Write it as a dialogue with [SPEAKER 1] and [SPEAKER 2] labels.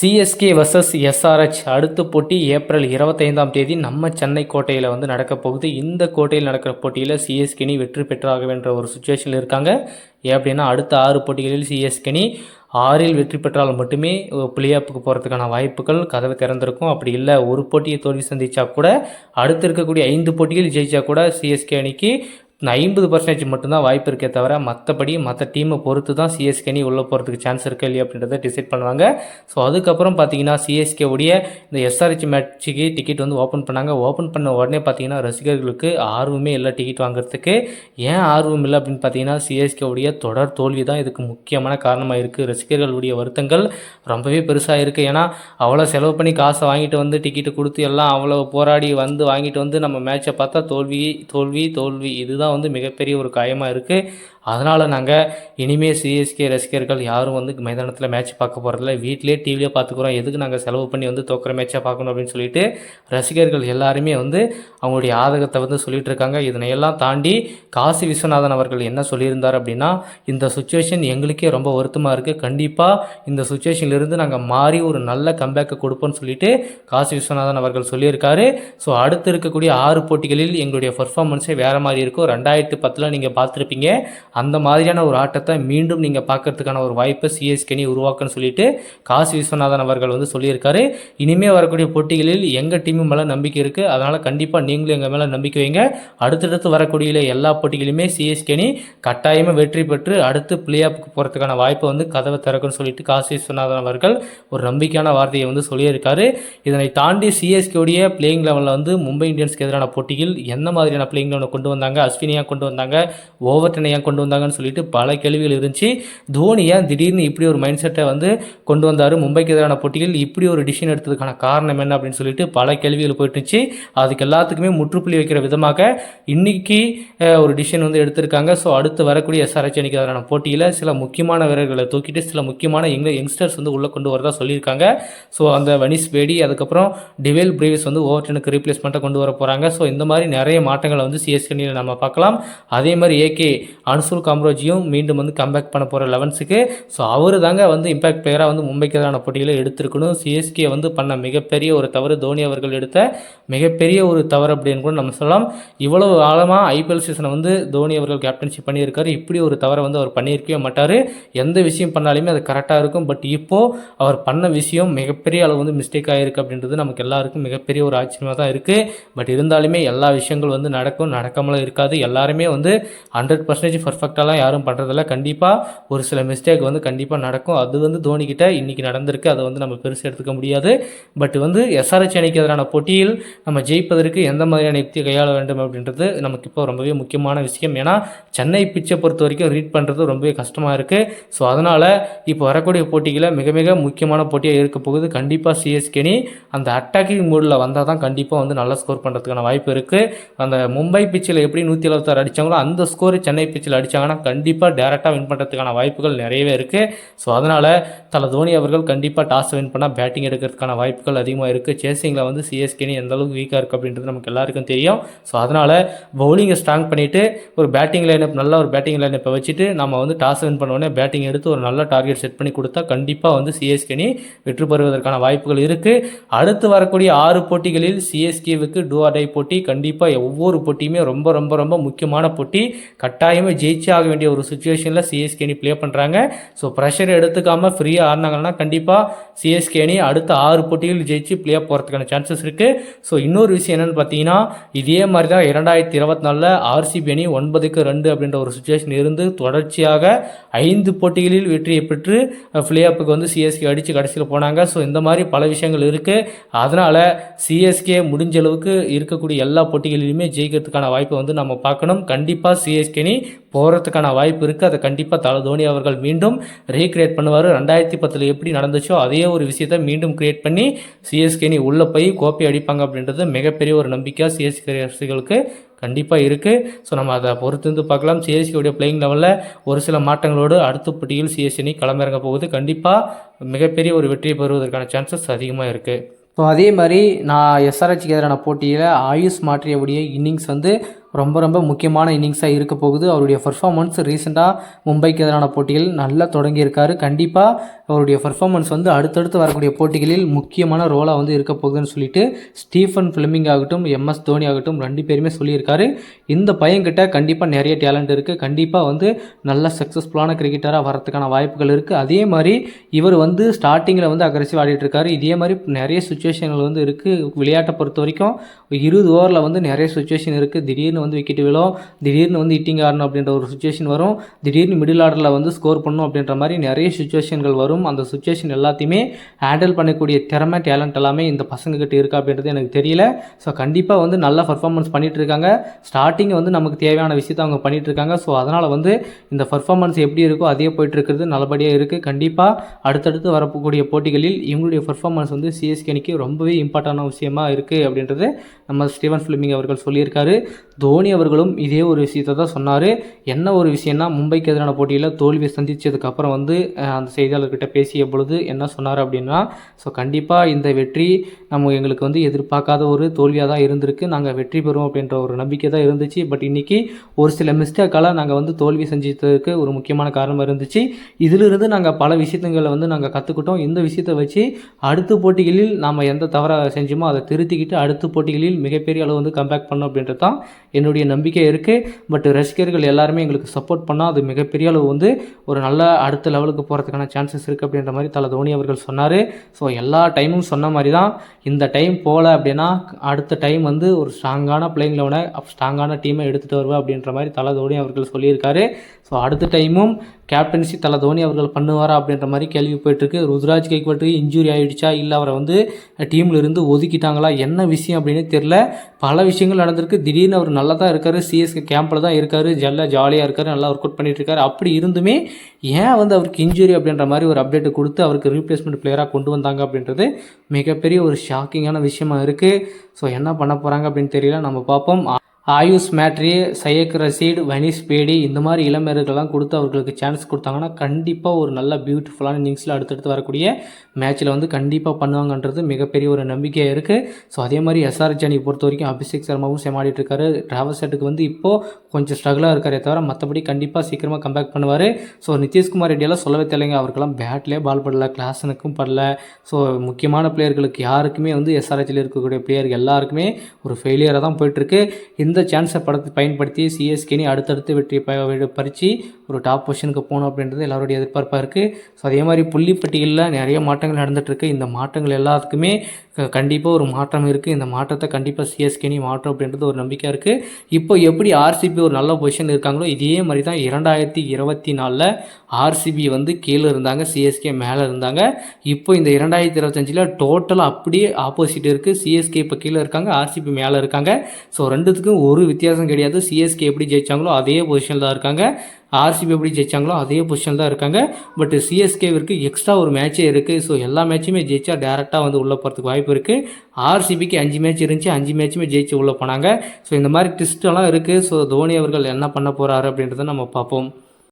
[SPEAKER 1] CSK versus SRH அடுத்த போட்டி April இருபத்தைந்தாம் தேதி நம்ம சென்னை கோட்டையில் வந்து நடக்க போகுது. இந்த கோட்டையில் நடக்கிற போட்டியில் சிஎஸ்கேனி வெற்றி பெற்றாக வேண்ட ஒரு சுச்சுவேஷனில் இருக்காங்க. ஏன் அப்படின்னா அடுத்த ஆறு போட்டிகளில் சிஎஸ்கேனி ஆறில் வெற்றி பெற்றால் மட்டுமே பிளே போகிறதுக்கான வாய்ப்புகள் கதவை திறந்திருக்கும். அப்படி இல்லை ஒரு போட்டியை தோல்வி சந்தித்தா கூட அடுத்து இருக்கக்கூடிய ஐந்து போட்டிகள் ஜெயிச்சா கூட சிஎஸ்கே அணிக்கு ஐம்பது பர்சன்டேஜ் மட்டும்தான் வாய்ப்பு இருக்கே தவிர மற்றபடி மற்ற டீமை பொறுத்து தான் சிஎஸ்கேனி உள்ளே போகிறதுக்கு சான்ஸ் இருக்கு இல்லையா அப்படின்றத டிசைட் பண்ணுவாங்க. ஸோ அதுக்கப்புறம் பார்த்தீங்கன்னா சிஎஸ்கே உடைய இந்த எஸ்ஆர்ஹெச் மேட்ச்சுக்கு டிக்கெட் வந்து ஓப்பன் பண்ணாங்க. ஓப்பன் பண்ண உடனே பார்த்தீங்கன்னா ரசிகர்களுக்கு ஆர்வமே இல்லை டிக்கெட் வாங்குறதுக்கு. ஏன் ஆர்வம் இல்லை அப்படின்னு பார்த்தீங்கன்னா சிஎஸ்கே உடைய தொடர் தோல்வி தான் இதுக்கு முக்கியமான காரணமாக இருக்குது ரசிகர்களுடைய வருத்தங்கள் ரொம்பவே பெருசாக இருக்குது ஏன்னா அவ்வளோ செலவு பண்ணி காசை வாங்கிட்டு வந்து டிக்கெட்டு கொடுத்து எல்லாம் அவ்வளோ போராடி வந்து வாங்கிட்டு வந்து நம்ம மேட்ச்சை பார்த்தா தோல்வி தோல்வி தோல்வி. இதுதான் வந்து மிகப்பெரிய ஒரு காயமாக இருக்குது அதனால் நாங்கள் இனிமேல் சிஎஸ்கே ரசிகர்கள் யாரும் வந்து மைதானத்தில் மேட்ச் பார்க்க போகிறதில்ல வீட்டிலே டிவிலே பார்த்துக்குறோம். எதுக்கு நாங்கள் செலவு பண்ணி வந்து தோக்கிற மேட்சாக பார்க்கணும் அப்படின்னு சொல்லிட்டு ரசிகர்கள் எல்லாருமே வந்து அவங்களுடைய ஆதகத்தை வந்து சொல்லிட்டு இருக்காங்க. இதனையெல்லாம் தாண்டி காசி விஸ்வநாதன் அவர்கள் என்ன சொல்லியிருந்தார் அப்படின்னா இந்த சுச்சுவேஷன் எங்களுக்கே ரொம்ப வருத்தமாக இருக்குது கண்டிப்பாக இந்த சுச்சுவேஷன்லேருந்து நாங்கள் மாறி ஒரு நல்ல கம்பேக்கை கொடுப்போம்னு சொல்லிட்டு காசி விஸ்வநாதன் அவர்கள் சொல்லியிருக்காரு. ஸோ அடுத்து இருக்கக்கூடிய ஆறு போட்டிகளில் எங்களுடைய பர்ஃபார்மன்ஸே வேறு மாதிரி இருக்கும். ரெண்டாயிரத்து பத்தில் நீங்கள் பார்த்துருப்பீங்க. அந்த மாதிரியான ஒரு ஆட்டத்தை மீண்டும் நீங்கள் பார்க்கறதுக்கான ஒரு வாய்ப்பை சிஎஸ்கேனி உருவாக்குன்னு சொல்லிட்டு காசி விஸ்வநாதன் அவர்கள் வந்து சொல்லியிருக்காரு. இனிமேல் வரக்கூடிய போட்டிகளில் எங்கள் டீமு மேலே நம்பிக்கை இருக்குது அதனால் கண்டிப்பாக நீங்களும் எங்கள் மேலே நம்பிக்கை வைங்க. அடுத்தடுத்து வரக்கூடிய எல்லா போட்டிகளையுமே சிஎஸ்கேனி கட்டாயமாக வெற்றி பெற்று அடுத்து பிளே ஆஃப்க்கு போகிறதுக்கான வாய்ப்பை வந்து கதவை திறக்குன்னு சொல்லிட்டு காசி விஸ்வநாதன் அவர்கள் ஒரு நம்பிக்கையான வார்த்தையை வந்து சொல்லியிருக்காரு. இதனை தாண்டி சிஎஸ்கேடைய பிளேயிங் லெவலில் வந்து மும்பை இந்தியன்ஸ்க்கு எதிரான போட்டியில் எந்த மாதிரியான பிளேயிங் லெவலை கொண்டு வந்தாங்க? அஸ்வினியாக கொண்டு வந்தாங்க? ஓவர் ஏன் கொண்டு வந்தாங்கன்னு சொல்லிட்டு பல கேள்விகள் இருந்துச்சு. தோனி ஏன் திடீர்னு இப்படி ஒரு மைண்ட் செட்டை வந்து கொண்டு வந்தார்? மும்பைக்கு எதிரான போட்டியில் இப்படி ஒரு டிசிஷன் எடுத்ததுக்கான காரணம் என்ன அப்படின்னு சொல்லிட்டு பல கேள்விகள் போயிட்டுச்சு அதுக்கு எல்லாத்துக்குமே முற்றுப்புள்ளி வைக்கிற விதமாக இன்னைக்கு ஒரு டிசிஷன் வந்து எடுத்திருக்காங்க. ஸோ அடுத்து வரக்கூடிய எஸ்ஆர்ஹெச் அணிக்கு எதிரான போட்டியில் சில முக்கியமான வீரர்களை தூக்கிட்டு சில முக்கியமான எங்க யங்ஸ்டர்ஸ் வந்து உள்ளே கொண்டு வரதா சொல்லியிருக்காங்க. ஸோ அந்த வனிஸ் பேடி அதுக்கப்புறம் டிவேல் பிரேவிஸ் வந்து ஓவர்டனுக்கு ரீப்ளேஸ்மெண்ட்டை கொண்டு வர போகிறாங்க ஸோ இந்த மாதிரி நிறைய மாற்றங்களை வந்து சிஎஸ்கே நம்ம பார்க்கலாம். அதே மாதிரி ஏகே அன்சுல் காம்ரோஜியும் மீண்டும் வந்து கம்பேக் பண்ண போகிற லெவன்ஸுக்கு ஸோ அவர் தாங்க வந்து இம்பாக்ட் பிளேயராக வந்து மும்பைக்கு எதிரான போட்டிகளை எடுத்திருக்கணும். சிஎஸ்கே வந்து பண்ண மிகப்பெரிய ஒரு தவறு தோனி அவர்கள் எடுத்த மிகப்பெரிய ஒரு தவறு அப்படின்னு கூட நம்ம சொல்லலாம். இவ்வளவு ஆழமாக ஐபிஎல் சீசனை வந்து தோனி அவர்கள் கேப்டன்ஷிப் பண்ணியிருக்காரு. இப்படி ஒரு தவறை வந்து அவர் பண்ணியிருக்கவே மாட்டார். எந்த விஷயம் பண்ணாலுமே அது கரெக்டாக இருக்கும். பட் இப்போது அவர் பண்ண விஷயம் மிகப்பெரிய அளவு வந்து மிஸ்டேக் ஆகிருக்கு அப்படின்றது நமக்கு எல்லாருக்கும் மிகப்பெரிய ஒரு ஆச்சரியமாக தான் இருக்குது பட் இருந்தாலுமே எல்லா விஷயங்கள் வந்து நடக்கும். நடக்காமலும் இருக்காது. எல்லாருமே வந்து ஹண்ட்ரட் பர்சன்டேஜ் பர்ஃபெக்டாலாம் யாரும் பண்ணுறதில்ல கண்டிப்பாக ஒரு சில மிஸ்டேக் வந்து கண்டிப்பாக நடக்கும். அது வந்து தோனிக்கிட்ட இன்றைக்கி நடந்திருக்கு. அதை வந்து நம்ம பெருசு எடுத்துக்க முடியாது. பட் வந்து எஸ்ஆர்ஹெச் அணிக்கு எதிரான போட்டியில் நம்ம ஜெயிப்பதற்கு எந்த மாதிரியான யுக்தி கையாள வேண்டும் அப்படின்றது நமக்கு இப்போ ரொம்பவே முக்கியமான விஷயம். ஏன்னா சென்னை பிச்சை பொறுத்த வரைக்கும் ரீட் பண்ணுறது ரொம்பவே கஷ்டமாக இருக்குது ஸோ அதனால் இப்போ வரக்கூடிய போட்டிகளை மிக மிக முக்கியமான போட்டியாக இருக்க போகுது. கண்டிப்பாக சிஎஸ்கேனி அந்த அட்டாக்கிங் மூடில் வந்தால் தான் கண்டிப்பாக வந்து நல்லா ஸ்கோர் பண்ணுறதுக்கான வாய்ப்பு இருக்குது அந்த மும்பை பிச்சில் எப்படி நூற்றி எழுபத்தாறு அடித்தாங்களோ அந்த ஸ்கோர் சென்னை பிச்சில் அடித்தாங்கன்னா கண்டிப்பாக டேரெக்டாக வின் பண்ணுறதுக்கான வாய்ப்புகள் நிறையவே இருக்குது ஸோ அதனால் தலை தோனி அவர்கள் கண்டிப்பாக டாஸ் வின் பண்ணால் பேட்டிங் எடுக்கிறதுக்கான வாய்ப்புகள் அதிகமாக இருக்குது சேசிங்கில் வந்து சிஎஸ்கேனி எந்த அளவுக்கு வீக்காக இருக்குது அப்படின்றது நமக்கு எல்லாருக்கும் தெரியும். ஸோ அதனால் பவுலிங்கை ஸ்ட்ராங் பண்ணிவிட்டு ஒரு பேட்டிங் லைனப் நல்ல ஒரு பேட்டிங் லைனப்பை வச்சுட்டு நம்ம வந்து டாஸ் வின் பண்ண உடனே பேட்டிங் எடுத்து ஒரு நல்ல டார்கெட் செட் பண்ணி கொடுத்தா கண்டிப்பாக வந்து சிஎஸ்கேனி வெற்றி பெறுவதற்கான வாய்ப்புகள் இருக்குது அடுத்து வரக்கூடிய ஆறு போட்டிகளில் சிஎஸ்கேவுக்கு டூ ஆர் டை போட்டி. கண்டிப்பாக ஒவ்வொரு போட்டியுமே ரொம்ப ரொம்ப ரொம்ப முக்கியமான போட்டி. கட்டாயமாக ஜெயிச்சு ஆக வேண்டிய ஒரு சுச்சுவேஷனில் சிஎஸ்கே அணி ப்ளே பண்ணுறாங்க ஸோ ப்ரெஷர் எடுத்துக்காமல் ஃப்ரீயாக ஆடினாங்கன்னா கண்டிப்பாக சிஎஸ்கே அணி அடுத்த ஆறு போட்டிகள் ஜெயிச்சு ப்ளே போகிறதுக்கான சான்சஸ் இருக்குது ஸோ இன்னொரு விஷயம் என்னென்னு பார்த்தீங்கன்னா இதே மாதிரி தான் இரண்டாயிரத்தி இருபத்தி நாலில் ஆர்சிபி அணி ஒன்பதுக்கு ரெண்டு அப்படின்ற ஒரு சுச்சுவேஷன் இருந்து தொடர்ச்சியாக ஐந்து போட்டிகளில் வெற்றியை பெற்று ப்ளே ஆப்புக்கு வந்து சிஎஸ்கே அடித்து கடைசியில் போனாங்க. ஸோ இந்த மாதிரி பல விஷயங்கள் இருக்குது அதனால் சிஎஸ்கே முடிஞ்ச அளவுக்கு இருக்கக்கூடிய எல்லா போட்டிகளிலுமே ஜெயிக்கிறதுக்கான வாய்ப்பை வந்து நம்ம பார்க்கணும். கண்டிப்பாக சிஎஸ்கே அணி போகிறதுக்கான வாய்ப்பு இருக்குது அதை கண்டிப்பாக தலை தோனி அவர்கள் மீண்டும் ரீக்ரியேட் பண்ணுவார். ரெண்டாயிரத்தி பத்தில் எப்படி நடந்துச்சோ அதே ஒரு விஷயத்தை மீண்டும் கிரியேட் பண்ணி சிஎஸ்கேனி உள்ளே போய் கோப்பை அடிப்பாங்க அப்படின்றது மிகப்பெரிய ஒரு நம்பிக்கையாக சிஎஸ்கே அரசுகளுக்கு கண்டிப்பாக இருக்குது ஸோ நம்ம அதை பொறுத்து இருந்து பார்க்கலாம். சிஎஸ்கேவுடைய பிளேயிங் லெவலில் ஒரு சில மாற்றங்களோடு அடுத்த போட்டியில் சிஎஸ்கேனி களமிறங்க போகுது. கண்டிப்பாக மிகப்பெரிய ஒரு வெற்றியை பெறுவதற்கான சான்சஸ் அதிகமாக இருக்குது ஸோ அதே மாதிரி நான் எஸ்ஆர்ஹெச்க்கு எதிரான போட்டியில் ஆயுஷ் மாற்றியபடியே இன்னிங்ஸ் வந்து ரொம்ப ரொம்ப முக்கியமான இன்னிங்ஸாக இருக்க போகுது. அவருடைய பர்ஃபார்மன்ஸ் ரீசெண்டாக மும்பைக்கு எதிரான போட்டிகள் நல்லா தொடங்கியிருக்காரு. கண்டிப்பாக அவருடைய பர்ஃபார்மன்ஸ் வந்து அடுத்தடுத்து வரக்கூடிய போட்டிகளில் முக்கியமான ரோலாக வந்து இருக்க போகுதுன்னு சொல்லிட்டு ஸ்டீஃபன் ஃபிலிமிங் ஆகட்டும் எம்எஸ் தோனி ஆகட்டும் ரெண்டு பேருமே சொல்லியிருக்காரு. இந்த பையன்கிட்ட கண்டிப்பாக நிறைய டேலண்ட் இருக்குது கண்டிப்பாக வந்து நல்ல சக்ஸஸ்ஃபுல்லான கிரிக்கெட்டராக வரதுக்கான வாய்ப்புகள் இருக்குது அதே மாதிரி இவர் வந்து ஸ்டார்டிங்கில் வந்து அக்ரெசிவ் ஆடிட்டுருக்காரு இதே மாதிரி நிறைய சுச்சுவேஷன்கள் வந்து இருக்குது விளையாட்டை பொறுத்த வரைக்கும் இருபது ஓவரில் வந்து நிறைய சுச்சுவேஷன் இருக்குது திடீர்னு வந்து விக்கெட் விழும் திடீர்னு வந்து ஹிட்டிங் ஆடணும் அப்படின்ற ஒரு சுச்சுவேஷன் வரும். திடீர்னு மிடில் ஆர்டரில் வந்து ஸ்கோர் பண்ணணும் அப்படின்ற மாதிரி நிறைய சுச்சுவேஷன்கள் வரும். அந்த சுச்சுவேஷன் எல்லாத்தையுமே ஹேண்டில் பண்ணக்கூடிய திறமை டேலண்ட் எல்லாமே இந்த பசங்கக்கிட்ட இருக்கா அப்படின்றது எனக்கு தெரியல. ஸோ கண்டிப்பாக வந்து நல்ல பர்ஃபார்மன்ஸ் பண்ணிட்டு இருக்காங்க. ஸ்டார்டிங் வந்து நமக்கு தேவையான விஷயத்தை அவங்க பண்ணிட்டு இருக்காங்க. ஸோ அதனால் வந்து இந்த பர்ஃபார்மன்ஸ் எப்படி இருக்கோ அதே போயிட்டு இருக்கிறது நல்லபடியாக இருக்குது கண்டிப்பாக அடுத்தடுத்து வரக்கூடிய போட்டிகளில் இவங்களுடைய பர்ஃபார்மன்ஸ் வந்து சிஎஸ்கே அணிக்கு ரொம்பவே இம்பார்ட்டண்டான விஷயமா இருக்குது அப்படின்றது நம்ம ஸ்டீவன் ஃபிலிமிங் அவர்கள் சொல்லியிருக்காரு. தோனி அவர்களும் இதே ஒரு விஷயத்தை தான் சொன்னார். என்ன ஒரு விஷயம்னா மும்பைக்கு எதிரான போட்டியில் தோல்வியை சந்தித்ததுக்கப்புறம் வந்து அந்த செய்தியாளர்கிட்ட பேசிய பொழுது என்ன சொன்னார் அப்படின்னா ஸோ கண்டிப்பாக இந்த வெற்றி நம்ம எங்களுக்கு வந்து எதிர்பார்க்காத ஒரு தோல்வியாக தான் இருந்திருக்கு. நாங்கள் வெற்றி பெறுவோம் அப்படின்ற ஒரு நம்பிக்கை தான் இருந்துச்சு. பட் இன்றைக்கி ஒரு சில மிஸ்டேக்கால் நாங்கள் வந்து தோல்வி செஞ்சதுக்கு ஒரு முக்கியமான காரணமாக இருந்துச்சு. இதிலிருந்து நாங்கள் பல விஷயங்களை வந்து நாங்கள் கற்றுக்கிட்டோம் இந்த விஷயத்தை வச்சு அடுத்த போட்டிகளில் நாம் எந்த தவறாக செஞ்சோமோ அதை திருத்திக்கிட்டு அடுத்த போட்டிகளில் மிகப்பெரிய அளவு வந்து கம்பேக் பண்ணோம் அப்படின்றது தான் என்னுடைய நம்பிக்கை இருக்குது பட் ரசிகர்கள் எல்லாருமே எங்களுக்கு சப்போர்ட் பண்ணால் அது மிகப்பெரிய அளவு வந்து ஒரு நல்ல அடுத்த லெவலுக்கு போகிறதுக்கான சான்சஸ் இருக்குது அப்படின்ற மாதிரி தலை தோனி அவர்கள் சொன்னார். ஸோ எல்லா டைமும் சொன்ன மாதிரி தான் இந்த டைம் போகல அப்படின்னா அடுத்த டைம் வந்து ஒரு ஸ்ட்ராங்கான பிளேயிங் லெவனை ஸ்ட்ராங்கான டீமை எடுத்துகிட்டு வருவேன் அப்படின்ற மாதிரி தலை தோனி அவர்கள் சொல்லியிருக்காரு. ஸோ அடுத்த டைமும் கேப்டன்சி தலை தோனி அவர்கள் பண்ணுவாரா அப்படின்ற மாதிரி கேள்வி போயிட்டுருக்கு. ருத்ராஜ் கைக்வாட்டுக்கு இன்ஜுரி ஆகிடுச்சா இல்லை அவரை வந்து டீமில் இருந்து ஒதுக்கிட்டாங்களா? என்ன விஷயம் அப்படின்னு தெரில பல விஷயங்கள் நடந்திருக்கு. திடீர்னு அவர் நல்லா நல்லா தான் இருக்கார் சிஎஸ்கே கேம்பில் தான் இருக்கார். ஜல்ல ஜாலியாக இருக்கார். நல்லா ஒர்க் அவுட் பண்ணிட்டு இருக்காரு அப்படி இருந்துமே ஏன் வந்து அவருக்கு இன்ஜுரி அப்படின்ற மாதிரி ஒரு அப்டேட் கொடுத்து அவருக்கு ரீப்ளேஸ்மெண்ட் பிளேயராக கொண்டு வந்தாங்க அப்படின்றது மிகப்பெரிய ஒரு ஷாக்கிங்கான விஷயமா இருக்குது ஸோ என்ன பண்ண போகிறாங்க அப்படின்னு தெரியல. நம்ம பார்ப்போம். ஆயுஷ் மேட்ரி சையக் ரசீட் வனிஸ் பேடி இந்த மாதிரி இளமையர்கள்லாம் கொடுத்து அவர்களுக்கு சான்ஸ் கொடுத்தாங்கன்னா கண்டிப்பாக ஒரு நல்ல பியூட்டிஃபுல்லான இன்னிங்ஸில் அடுத்தடுத்து வரக்கூடிய மேட்ச்சில் வந்து கண்டிப்பாக பண்ணுவாங்கன்றது மிகப்பெரிய ஒரு நம்பிக்கையாக இருக்குது ஸோ அதே மாதிரி எஸ்ஆர்ஹெச் அணியை பொறுத்த வரைக்கும் அபிஷேக் சர்மாவும் செமாடிட்டு இருக்காரு. செட்டுக்கு வந்து இப்போது கொஞ்சம் ஸ்ட்ரகிளாக இருக்காரே தவிர மற்றபடி கண்டிப்பாக சீக்கிரமாக கம்பேக் பண்ணுவார். ஸோ நிதிஷ்குமார் ரெட்டியெல்லாம் சொல்லவே தெரியலைங்க. அவருக்கெல்லாம் பேட்லேயே பால் படல கிளாஸனுக்கும் படல. ஸோ முக்கியமான பிளேயர்களுக்கு யாருக்குமே வந்து எஸ்ஆர்ஹெச்சில் இருக்கக்கூடிய பிளேயர் எல்லாருக்குமே ஒரு ஃபெயிலியராக தான் போயிட்டுருக்கு இந்த சான்ஸை படத்தை பயன்படுத்தி சிஎஸ்கேனி அடுத்தடுத்து வெற்றி பறித்து ஒரு டாப் பொசிஷனுக்கு போகணும் அப்படின்றது எல்லாருடைய எதிர்பார்ப்பாக இருக்குது ஸோ அதே மாதிரி புள்ளிப்பட்டியலில் நிறைய மாற்றங்கள் நடந்துகிட்ருக்கு இந்த மாற்றங்கள் எல்லாத்துக்குமே கண்டிப்பாக ஒரு மாற்றம் இருக்குது இந்த மாற்றத்தை கண்டிப்பாக சிஎஸ்கேனி மாற்றம் அப்படின்றது ஒரு நம்பிக்கை இருக்குது இப்போ எப்படி ஆர்சிபி ஒரு நல்ல பொசிஷன் இருக்காங்களோ இதே மாதிரி தான் இரண்டாயிரத்தி இருபத்தி நாலில் ஆர்சிபி வந்து கீழே இருந்தாங்க. சிஎஸ்கே மேலே இருந்தாங்க. இப்போ இந்த இரண்டாயிரத்தி இருபத்தஞ்சில் டோட்டலாக அப்படியே ஆப்போசிட் இருக்குது சிஎஸ்கே இப்போ கீழே இருக்காங்க. ஆர்சிபி மேலே இருக்காங்க. ஸோ ரெண்டுத்துக்கும் ஒரு வித்தியாசம் கிடையாது. சிஎஸ்கே எப்படி ஜெயிச்சாங்களோ அதே பொசிஷனில் தான் இருக்காங்க. ஆர்சிபி எப்படி ஜெயிச்சாங்களோ அதே பொசிஷன் தான் இருக்காங்க. பட் சிஎஸ்கேவிற்கு எக்ஸ்ட்ரா ஒரு மேட்சே இருக்குது ஸோ எல்லா மேட்சுமே ஜெயிச்சா டேரெக்டாக வந்து உள்ளே போகிறதுக்கு வாய்ப்பு இருக்குது ஆர்சிபிக்கு அஞ்சு மேட்ச் இருந்துச்சு. அஞ்சு மேட்சுமே ஜெயிச்சு உள்ளே போனாங்க. ஸோ இந்த மாதிரி ட்விஸ்டெல்லாம் இருக்குது ஸோ தோனி அவர்கள் என்ன பண்ண போகிறாரு அப்படின்றத நம்ம பார்ப்போம்.